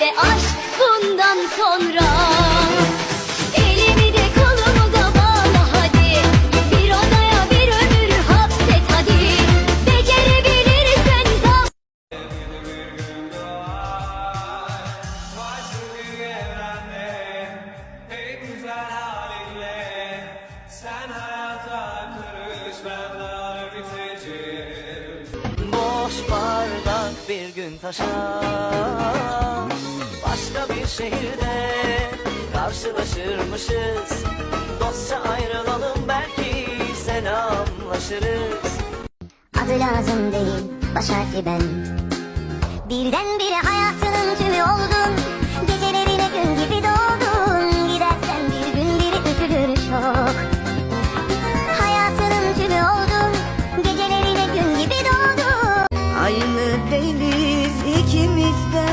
bir de aşk bundan sonra. Elimi de kolumu da hadi. Bir odaya bir ömür hapset hadi. Becerebilirsen zav Boş bardak bir gün taşar şehirde karşılaşırmışız. Dostça ayrılalım belki selamlaşırız Adı lazım değil baş harfi ben. Birdenbire hayatının tümü oldun. Gecelerine gün gibi doğdun. Gidersen bir gün biri üzülür çok. Hayatının tümü oldun. Gecelerine gün gibi doğdun. Aynı değiliz ikimiz de